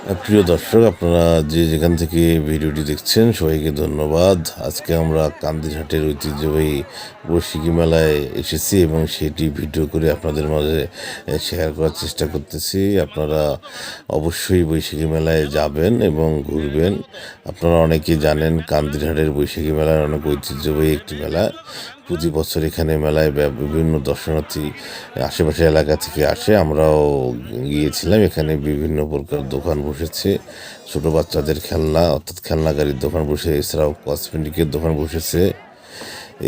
প্রিয় দর্শক, আপনারা যে যেখান থেকে ভিডিওটি দেখছেন, সবাইকে ধন্যবাদ। আজকে আমরা কান্দিঘাটের ঐতিহ্যবাহী বৈশাখী মেলায় এসেছি এবং সেটি ভিডিও করে আপনাদের মাঝে শেয়ার করার চেষ্টা করতেছি। আপনারা অবশ্যই বৈশাখী মেলায় যাবেন এবং ঘুরবেন। আপনারা অনেকেই জানেন কান্দিঘাটের বৈশাখী মেলার অনেক ঐতিহ্যবাহী একটি মেলা। প্রতি বছর এখানে মেলায় বিভিন্ন দর্শনার্থী আশেপাশে এলাকা থেকে আসে। আমরাও গিয়েছিলাম। এখানে বিভিন্ন প্রকার দোকান বসেছে। ছোট বাচ্চাদের খেলনা, অর্থাৎ খেলনা গাড়ির দোকান বসে, এছাড়াও কসমেটিকের দোকান বসেছে।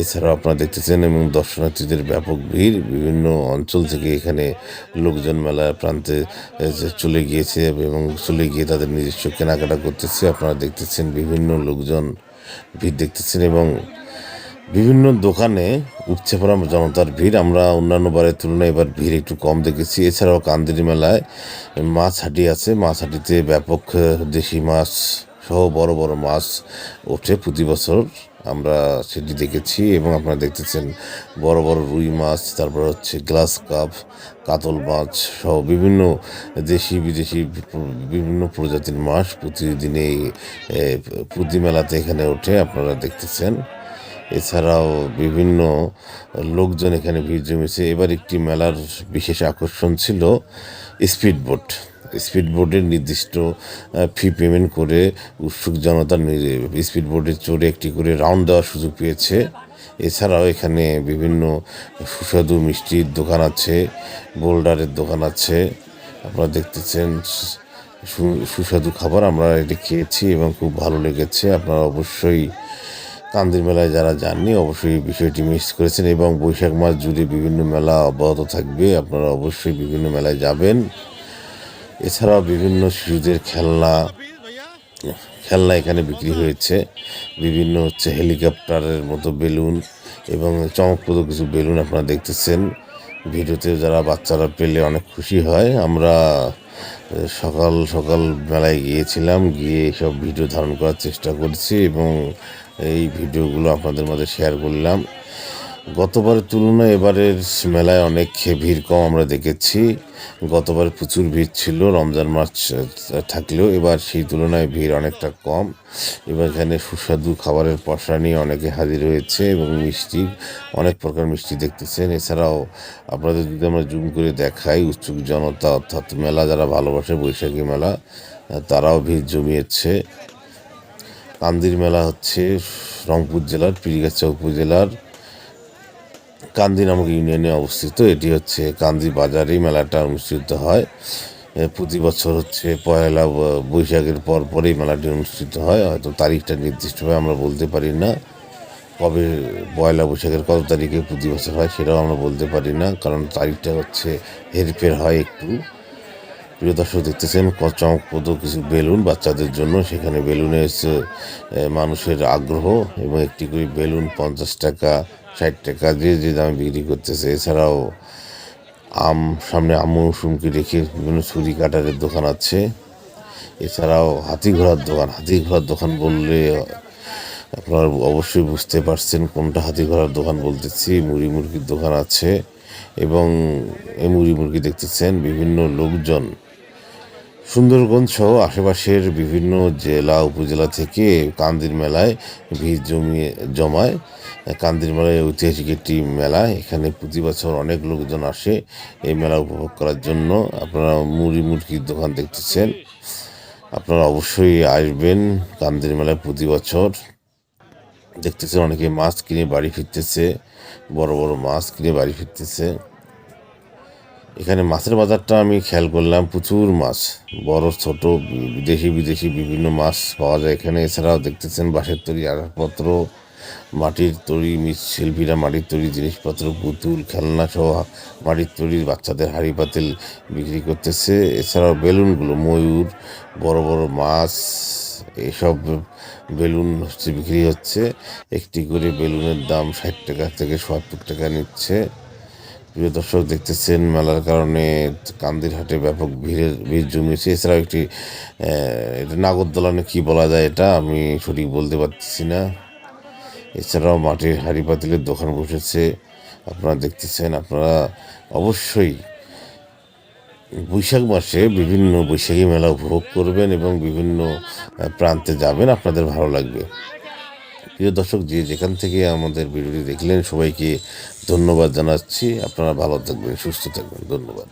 এছাড়াও আপনারা দেখতেছেন এবং দর্শনার্থীদের ব্যাপক ভিড়। বিভিন্ন অঞ্চল থেকে এখানে লোকজন মেলার প্রান্তে চলে গিয়েছে এবং চলে গিয়ে তাদের নিজস্ব কেনাকাটা করতেছে। আপনারা দেখতেছেন বিভিন্ন লোকজন ভিড় দেখতেছেন এবং বিভিন্ন দোকানে উপচে পড়া জনতার ভিড়। আমরা অন্যান্য বারের তুলনায় এবার ভিড় একটু কম দেখেছি। এছাড়াও কান্দিরি মেলায় মাছ হাটি আছে। মাছ হাটিতে ব্যাপক দেশি মাছ সহ বড় বড় মাছ ওঠে প্রতি বছর। আমরা সেটি দেখেছি এবং আপনারা দেখতেছেন বড় বড় রুই মাছ, তারপর হচ্ছে গ্লাস কাপ, কাতল মাছ সহ বিভিন্ন দেশি, বিদেশি, বিভিন্ন প্রজাতির মাছ প্রতিদিনে প্রতি মেলাতে এখানে ওঠে। আপনারা দেখতেছেন। এছাড়াও বিভিন্ন লোকজন এখানে ভিড় জমেছে। এবার একটি মেলার বিশেষ আকর্ষণ ছিল স্পিড বোট। স্পিড বোটের নির্দিষ্ট ফি পেমেন্ট করে উৎসুক জনতা বোটে চড়ে একটি করে রাউন্ড দেওয়ার সুযোগ পেয়েছে। এছাড়াও এখানে বিভিন্ন সুস্বাদু মিষ্টির দোকান আছে, বোল্ডারের দোকান আছে। আপনারা দেখতেছেন সুস্বাদু খাবার আমরা এটি খেয়েছি এবং খুব ভালো লেগেছে। আপনারা অবশ্যই কান্দির মেলায় যারা যাননি, অবশ্যই বিষয়টি মিস করেছেন এবং বৈশাখ মাস জুড়ে বিভিন্ন মেলা অব্যাহত থাকবে। আপনারা অবশ্যই বিভিন্ন মেলায় যাবেন। এছাড়াও বিভিন্ন শিশুদের খেলনা খেলনা এখানে বিক্রি হয়েছে। বিভিন্ন হচ্ছে হেলিকপ্টারের মতো বেলুন এবং চমকপ্রদ কিছু বেলুন আপনারা দেখতেছেন। ভিডিওতে যারা বাচ্চারা পেলে অনেক খুশি হয়। আমরা সকাল সকাল মেলায় গিয়েছিলাম, গিয়ে সব ভিডিও ধারণ করার চেষ্টা করছি এবং এই ভিডিওগুলো আপনাদের মাঝে শেয়ার করলাম। গতবারের তুলনায় এবারের মেলায় অনেক ভিড় কম আমরা দেখেছি। গতবার প্রচুর ভিড় ছিল, রমজান মাস থাকলেও এবার সেই তুলনায় ভিড় অনেকটা কম। এবার এখানে সুস্বাদু খাবারের পসরা নিয়ে অনেকে হাজির হয়েছে এবং মিষ্টি, অনেক প্রকার মিষ্টি দেখতেছেন। এছাড়াও আপনাদের যদি আমরা জুম করে দেখাই উৎসুক জনতা অর্থাৎ মেলা যারা ভালোবাসে বৈশাখী মেলা, তারাও ভিড় জমিয়েছে। কান্দির মেলা হচ্ছে রংপুর জেলার পীরগাছা উপজেলার। কান্দি নামক ইউনিয়নে অবস্থিত। এটি হচ্ছে কান্দি বাজারেই মেলাটা অনুষ্ঠিত হয় প্রতি বছর হচ্ছে পয়লা বৈশাখের পর পরেই মেলাটি অনুষ্ঠিত হয়। হয়তো তারিখটা নির্দিষ্টভাবে আমরা বলতে পারি না। কবে পয়লা বৈশাখের কত তারিখে প্রতি বছর হয় সেটাও আমরা বলতে পারি না, কারণ তারিখটা হচ্ছে হেরফের হয় একটু। প্রিয় দর্শক, দেখতেছেন চমকপ্রদ কিছু বেলুন বাচ্চাদের জন্য। সেখানে বেলুনে এসে মানুষের আগ্রহ এবং একটি করে বেলুন পঞ্চাশ টাকা, ষাট টাকা যে যে দামে বিক্রি করতেছে। এছাড়াও আম, সামনে আম মৌসুমকে রেখে বিভিন্ন ছুরি কাটারের দোকান আছে। এছাড়াও হাতি ঘোড়ার দোকান। হাতি ঘোড়ার দোকান বললে আপনারা অবশ্যই বুঝতে পারছেন কোনটা হাতি ঘোড়ার দোকান বলতেছি। মুড়ি মুরগির দোকান আছে এবং এই মুড়ি মুরগি দেখতেছেন বিভিন্ন লোকজন সুন্দরগঞ্জ সহ আশেপাশের বিভিন্ন জেলা, উপজেলা থেকে কান্দির মেলায় ভিড় জমিয়ে, জমায়। কান্দির মেলায় ঐতিহাসিক একটি মেলা। এখানে প্রতি বছর অনেক লোকজন আসে এই মেলা উপভোগ করার জন্য। আপনারা মুড়ি মুরগির দোকান দেখতেছেন। আপনারা অবশ্যই আসবেন কান্দির মেলায় প্রতি বছর। দেখতেছেন অনেকে মাছ কিনে বাড়ি ফিরতেছে, বড় বড় মাছ কিনে বাড়ি ফিরতেছে। এখানে মাছের বাজারটা আমি খেয়াল করলাম, প্রচুর মাছ। বড়, ছোট, বিদেশি বিদেশি বিভিন্ন মাছ পাওয়া যায় এখানে। এছাড়াও দেখতেছেন বাঁশের তৈরি আসবাবপত্র মাটির তৈরি শিল্পীরা মাটির তৈরি জিনিসপত্র, পুতুল, খেলনা সহ মাটির তৈরি বাচ্চাদের হাঁড়ি পাতিল বিক্রি করতেছে। এছাড়াও বেলুনগুলো, ময়ূর, বড় বড় মাছ, এসব বেলুন হচ্ছে বিক্রি হচ্ছে। একটি করে বেলুনের দাম ষাট টাকা থেকে সত্তর টাকা নিচ্ছে। প্রিয় দর্শক, দেখতেছেন মেলার কারণে কান্দির হাটে ব্যাপক ভিড়ের, ভিড় জমিয়েছে। এছাড়াও একটি এটা নাগরদোলানে কি বলা যায় এটা? আমি সঠিক বলতে পারতেছি না। এছাড়াও মাটির হাঁড়ি পাতিলের দোকান বসেছে। আপনারা দেখতেছেন, আপনারা অবশ্যই বৈশাখ মাসে বিভিন্ন বৈশাখী মেলা উপভোগ করবেন এবং বিভিন্ন প্রান্তে যাবেন। আপনাদের ভালো লাগবে। প্রিয় দর্শক, যে যেখান থেকে আমাদের ভিডিওটি দেখলেন, সবাইকে ধন্যবাদ জানাচ্ছি। আপনারা ভালো থাকবেন সুস্থ থাকবেন। ধন্যবাদ।